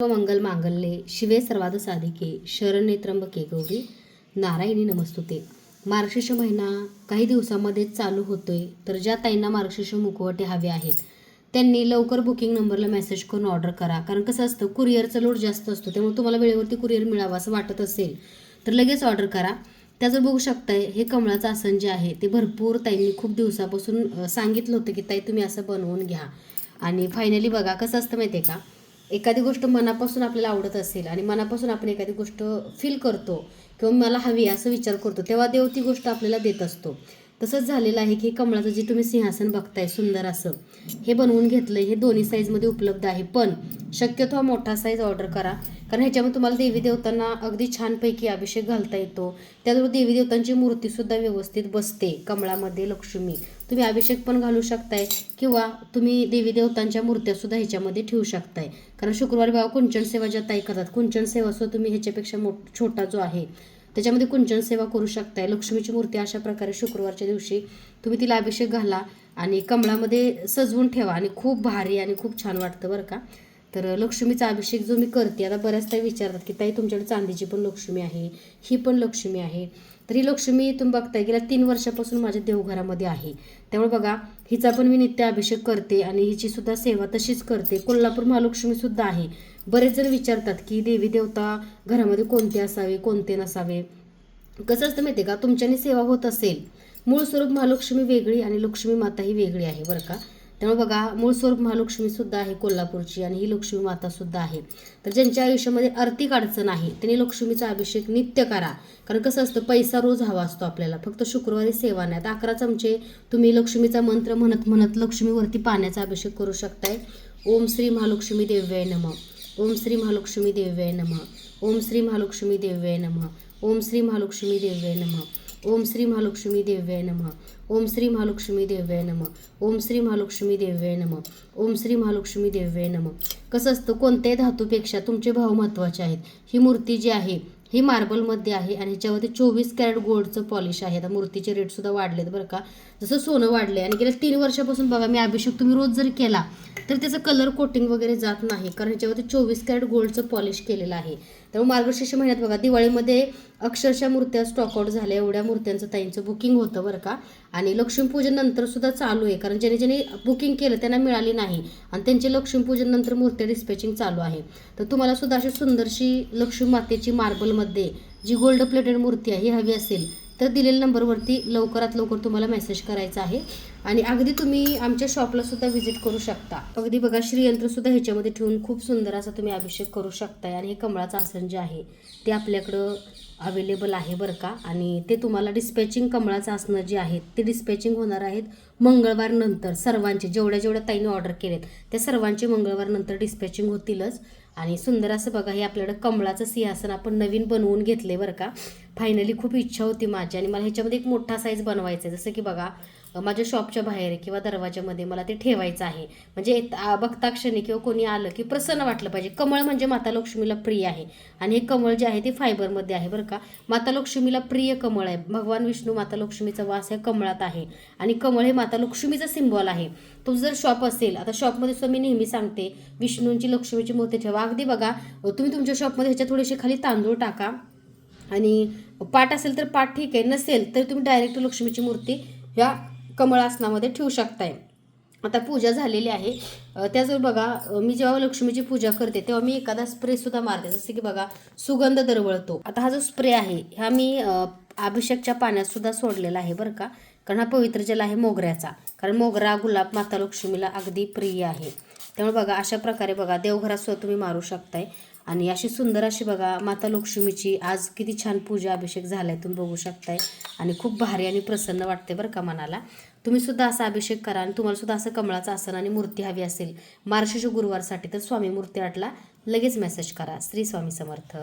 मंगल मांगल्ये शिवे सर्वाद साधिके शरण त्र्यंबके गौरी नारायणी नमस्तुते. मार्गशीर्ष महिना काही दिवसामध्ये चालू होतोय तर ज्या ताईंना मार्गशीर्ष मुखवटे हवे आहेत त्यांनी लवकर बुकिंग नंबरला मेसेज करून ऑर्डर करा. कारण कसं असतं कुरिअरचा लोड जास्त असतो त्यामुळे तुम्हाला वेळेवरती कुरिअर मिळावं असं वाटत असेल तर लगेच ऑर्डर करा. त्याचं बघू शकताय हे कमळाचं आसन जे आहे ते भरपूर ताईंनी खूप दिवसापासून सांगितलं होतं की ताई तुम्ही असं बनवून घ्या. आणि फायनली बघा कसं असतं माहिती आहे का एखादी गोष्ट मनापासून आपल्याला आवडत असेल आणि मनापासून आपण एखादी गोष्ट फील करतो किंवा मला हवी असं विचार करतो तेव्हा देव ती गोष्ट आपल्याला देत असतो. तसंच झालेलं आहे की कमळाचं जे तुम्ही सिंहासन बघताय सुंदर असं हे बनवून घेतलंय. हे दोन्ही साईजमध्ये उपलब्ध आहे. पण शक्यतो हा मोठा साईज ऑर्डर करा. कारण ह्याच्यामध्ये तुम्हाला देवी देवतांना अगदी छानपैकी अभिषेक घालता येतो. त्याचबरोबर देवी देवतांची मूर्तीसुद्धा व्यवस्थित बसते कमळामध्ये लक्ष्मी. तुम्ही अभिषेक पण घालू शकताय किंवा तुम्ही देवी देवतांच्या मूर्त्यासुद्धा ह्याच्यामध्ये ठेवू शकताय. कारण शुक्रवारी बाबा कुंचन सेवा ज्या ताई करतात कुंचन सेवा सुद्धा तुम्ही ह्याच्यापेक्षा मोठ छोटा जो आहे त्याच्यामध्ये कुंचन सेवा करू शकताय. लक्ष्मीची मूर्ती अशा प्रकारे शुक्रवारच्या दिवशी तुम्ही तिला अभिषेक घाला आणि कमळामध्ये सजवून ठेवा आणि खूप भारी आणि खूप छान वाटतं बरं का. तर लक्ष्मीचा अभिषेक जो मी करते आता बऱ्याच ताई विचारतात की ताई तुमच्याकडे चांदीची पण लक्ष्मी आहे ही पण लक्ष्मी आहे. तर ही लक्ष्मी तुम्ही बघताय गेल्या तीन वर्षापासून माझ्या देवघरामध्ये आहे. त्यामुळे बघा हिचा पण मी नित्य अभिषेक करते आणि हिची सुद्धा सेवा तशीच करते. कोल्हापूर महालक्ष्मी सुद्धा आहे. बरेच जण विचारतात की देवी देवता घरामध्ये कोणते असावे कोणते नसावे? कसं असतं माहिती आहे का? तुमच्याने सेवा होत असेल. मूळ स्वरूप महालक्ष्मी वेगळी आणि लक्ष्मी माता ही वेगळी आहे बरं का? त्यामुळे बघा मूळ स्वरूप महालक्ष्मी सुद्धा आहे कोल्हापूरची आणि ही लक्ष्मी माता सुद्धा आहे. तर ज्यांच्या आयुष्यामध्ये आर्थिक अडचण आहे त्यांनी लक्ष्मीचा अभिषेक नित्य करा. कारण कसं असतं पैसा रोज हवा असतो आपल्याला. फक्त शुक्रवारी सेवा नाही. आता अकरा चमचे तुम्ही लक्ष्मीचा मंत्र म्हणत म्हणत लक्ष्मीवरती पाण्याचा अभिषेक करू शकताय. ओम श्री महालक्ष्मी देव्याय नम. ओम श्री महालक्ष्मी देव्याय नम. ओम श्री महालक्ष्मी देव्याय नम. ओम श्री महालक्ष्मी देव्याय नम. ओम श्री महालक्ष्मी देव्याय नम. ओम श्री महालक्ष्मी देव्याय नम. ओम श्री महालक्ष्मी देव्याय नम. ओम श्री महालक्ष्मी देव्याय नम. कसं असतं कोणत्याही धातूपेक्षा तुमचे भाव महत्त्वाचे आहेत. ही मूर्ती जी आहे ही मार्बलमध्ये आहे आणि ह्याच्यावरती चोवीस कॅरेट गोल्डचं पॉलिश आहे. आता मूर्तीचे रेटसुद्धा वाढलेत बरं का. जसं सोनं वाढले आणि गेल्या तीन वर्षापासून बघा मी अभिषेक तुम्ही रोज जर केला तर त्याचं कलर कोटिंग वगैरे जात नाही. कारण ह्याच्यावरती चोवीस कॅरेट गोल्डचं पॉलिश केलेलं आहे. त्यामुळे मार्गशीर्ष महिन्यात बघा दिवाळीमध्ये अक्षरशः मूर्त्या स्टॉकआउट झाल्या एवढ्या मूर्त्यांचं ताईंचं बुकिंग होतं बरं का. आणि लक्ष्मीपूजन नंतर सुद्धा चालू आहे कारण ज्याने ज्याने बुकिंग केलं त्यांना मिळाली नाही. आणि त्यांचे लक्ष्मीपूजन नंतर मूर्त्या डिस्पॅचिंग चालू आहे. तर तुम्हाला सुद्धा अशी सुंदरशी लक्ष्मी मातेची मार्बलमध्ये जी गोल्ड प्लेटेड मूर्ती आहे ही हवी असेल तर दिलेल्या नंबरवरती लवकरात लवकर तुम्हाला मेसेज करायचा आहे. आणि अगदी तुम्ही आमच्या शॉपला सुद्धा व्हिजिट करू शकता. अगदी बघा श्रीयंत्र सुद्धा ह्याच्यामध्ये ठेवून खूप सुंदर असा तुम्ही अभिषेक करू शकताय. आणि हे कमळाचं आसन जे आहे ते आपल्याकडं अवेलेबल आहे बरं का. आणि ते तुम्हाला डिस्पॅचिंग कमळाचं आसनं जे आहेत ते डिस्पॅचिंग होणार आहेत मंगळवार नंतर. सर्वांचे जेवढ्या जेवढ्या ताईने ऑर्डर केलेत त्या सर्वांचे मंगळवार नंतर डिस्पॅचिंग होतीलच. आणि सुंदर असं बघा हे आपल्याकडं कमळाचं सिंहासन आपण नवीन बनवून घेतले बरं का. फायनली खूप इच्छा होती माझी आणि मला ह्याच्यामध्ये एक मोठा साईज बनवायचा आहे जसं की बघा माझ्या शॉपच्या बाहेर किंवा दरवाजामध्ये मला ते ठेवायचं आहे. म्हणजे येत- बघता क्षणी किंवा कोणी आलं की प्रसन्न वाटलं पाहिजे. कमळ म्हणजे माता लक्ष्मीला प्रिय आहे. आणि हे कमळ जे आहे ते फायबरमध्ये आहे बरं का. माता लक्ष्मीला प्रिय कमळ आहे. भगवान विष्णू माता लक्ष्मीचा वास हे कमळात आहे. आणि कमळ हे माता लक्ष्मीचा सिम्बॉल आहे. तो जर शॉप असेल आता शॉपमध्ये सुद्धा मी नेहमी सांगते विष्णूंची लक्ष्मीची मूर्ती ठेवा. अगदी बघा तुम्ही तुमच्या शॉपमध्ये ह्याच्या थोडेसे खाली तांदूळ टाका. आणि पाट असेल तर पाट ठीक आहे. नसेल तर तुम्ही डायरेक्ट लक्ष्मीची मूर्ती ह्या कमळ आसनामध्ये ठेवू शकताय. आता पूजा झालेली आहे. अ, त्याचबरोबर बघा मी जेव्हा लक्ष्मीची पूजा करते तेव्हा मी एखादा स्प्रे सुद्धा मारते. जसं की बघा सुगंध दरवळतो. आता हा जो स्प्रे आहे हा मी अभिषेकच्या पाण्यात सुद्धा सोडलेला आहे बरं का. कारण हा पवित्र जल आहे मोगऱ्याचा. कारण मोगरा गुलाब माता लक्ष्मीला अगदी प्रिय आहे. त्यामुळे बघा अशा प्रकारे बघा देवघरात सुद्धा तुम्ही मारू शकताय. आणि अशी सुंदर अशी बघा माता लक्ष्मीची आज किती छान पूजा अभिषेक झाला आहे तुम्ही बघू शकताय. आणि खूप भारी आणि प्रसन्न वाटते बरं का मनाला. तुम्ही सुद्धा असा अभिषेक करा आणि तुम्हाला सुद्धा असं कमळाचं आसन आणि मूर्ती हवी असेल मार्शीच्या गुरुवारसाठी तर स्वामी मूर्ती आटला लगेच मेसेज करा. श्री स्वामी समर्थ.